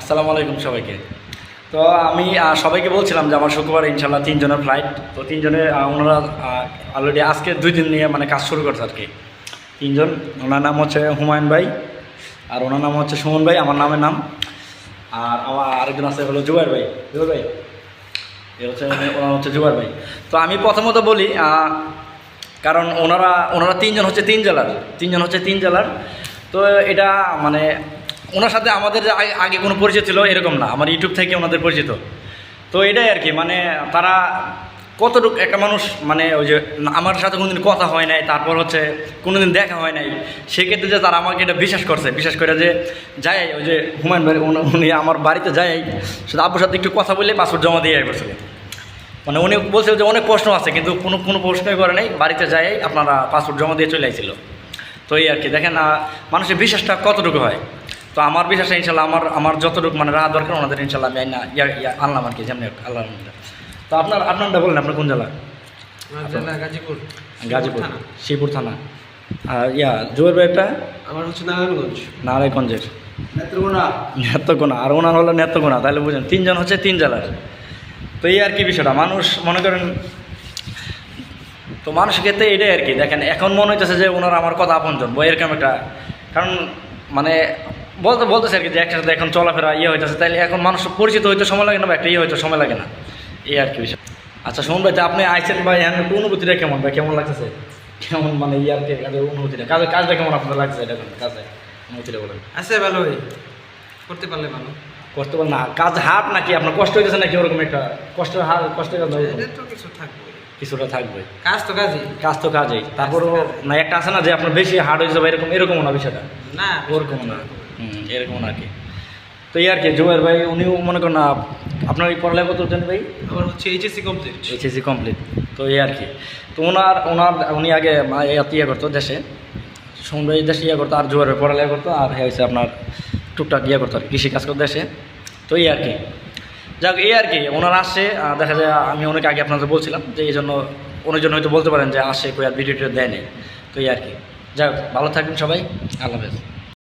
আসসালামু আলাইকুম সবাইকে। তো আমি সবাইকে বলছিলাম যে আমার শুক্রবার ইনশাল্লাহ তিনজনের ফ্লাইট তো তিনজনে ওনারা অলরেডি আজকে দুই দিন নিয়ে মানে কাজ শুরু করছে আর কি তিনজন, ওনার নাম হচ্ছে হুমায়ুন ভাই আর ওনার নাম হচ্ছে সুমন ভাই, আমার নামের নাম। আর আমার আরেকজন আছে হলো জুবাইর ভাই। জুবাইর ভাই? এ হচ্ছে ওনার হচ্ছে জুবাইর ভাই। তো আমি প্রথমত বলি কারণ ওনারা ওনারা তিনজন হচ্ছে তিন জেলার। তিনজন হচ্ছে তিন জেলার। তো এটা মানে ওনার সাথে আমাদের আগে- কোনো পরিচয় ছিল এরকম না, আমার ইউটিউব থেকে ওনাদের পরিচিত। তো এটাই আর কি মানে তারা কতটুকু একটা মানুষ মানে ওই যে আমার সাথে কোনোদিন কথা হয় নাই, তারপর হচ্ছে কোনোদিন দেখা হয় নাই, সেক্ষেত্রে যে তারা আমাকে এটা বিশ্বাস করছে, বিশ্বাস করে যে যাই, ওই যে হুমায়ুন ভাই, উনি- আমার বাড়িতে যাই, শুধু আব্বুর সাথে একটু কথা বললে পাসপোর্ট জমা দিয়ে আসবে মানে উনি বলছিল যে অনেক প্রশ্ন আছে, কিন্তু কোনো কোনো প্রশ্নই করে নাই, বাড়িতে যাই, আপনারা পাসপোর্ট জমা দিয়ে চলে আইছিল। তো এই আর কি, দেখেন মানুষের বিশ্বাসটা কতটুকু হয়? তো আমার বিশ্বাস ইনশাল্লাহ আমার আমার যতটুকু মানে রাহা দরকার ওনাদের ইনশাল্লাহ আমি আইনা ইয়া ইয়া আনলাম আর কি যেমনি হোক, আল্লাহ তো আপনার আপনারটা বলেন আপনার কোন জেলা? গাজীপুর গাজীপুর থানা। শিবপুর থানা। আর ইয়া জুয়ের ভাইটা আমার হচ্ছে নারায়ণগঞ্জ। নারায়ণগঞ্জের। নেত্রকোনা। নেত্রকোনা আর ওনার হলো নেত্রকোনা তাহলে বুঝেন তিনজন হচ্ছে তিন জেলার। তো এই আর কি বিষয়টা মানুষ মনে করেন তো মানুষের ক্ষেত্রে এটাই আর কি দেখেন এখন মনে হইতেছে যে ওনারা আমার কথা আপনজন বা এরকম একটা। কারণ মানে বলতে বলতেছে আর কি যে একসাথে এখন চলাফেরা ইয়ে হইতেছে তাইলে এখন মানুষ পরিচিত হইতে সময় লাগে না বা একটা ইয়ে হইতে সময় লাগে না। এই আর কি বিষয়। আচ্ছা শুনুন ভাই আপনি আইসেন ভাই এখন একটু অনুভূতিটা কেমন ভাই? কেমন লাগতেছে? কেমন মানে ইয়ার কি অনুভূতিটা? কাজের কাজটা কেমন আপনার লাগছে এটা কাজে? অনুভূতিটা বলেন। আছে ভালোই করতে পারলে ভালো। কষ্ট না কাজ হাট নাকি? আপনার কষ্ট হইতেছে নাকি ওরকম একটা? কষ্ট কাজ ওরকম? কিছু থাকবে। কিছুটা থাকবে। কাজ তো কাজই। কাজ তো কাজেই। তারপরও না একটা আছে না যে আপনার বেশি হার্ড হয়ে যাবে এরকম এরকম না বিষয়টা? না ওরকম না। এরকম আর কি। তো এই আর কি জুয়ের ভাই উনিও মনে করেন না আপনার এই পড়ালেখা কত জানেন ভাই? আমার হচ্ছে এইচএসসি কমপ্লিট এইচএসসি কমপ্লিট তো এই আর কি। তো ওনার ওনার উনি আগে মা- ইয়ে করতো দেশে। সমুদ্র দেশে ইয়ে করতো আর জুয়ার ভাই পড়ালেখা করতো আর হ্যাঁ হচ্ছে আপনার টুকটাক ইয়ে করতো আর কৃষি কাজ করতো দেশে। তো এই আর কি। যাক এই আর কি ওনার আসছে দেখা যায় আমি অনেক আগে আপনাদের বলছিলাম যে এই জন্য অনেক জন্য হয়তো বলতে পারেন যে আসে কই আর ভিডিওটা দেয় নেই। তো এই আর কি। যাক ভালো থাকবেন সবাই। আল্লাহ হাফেজ।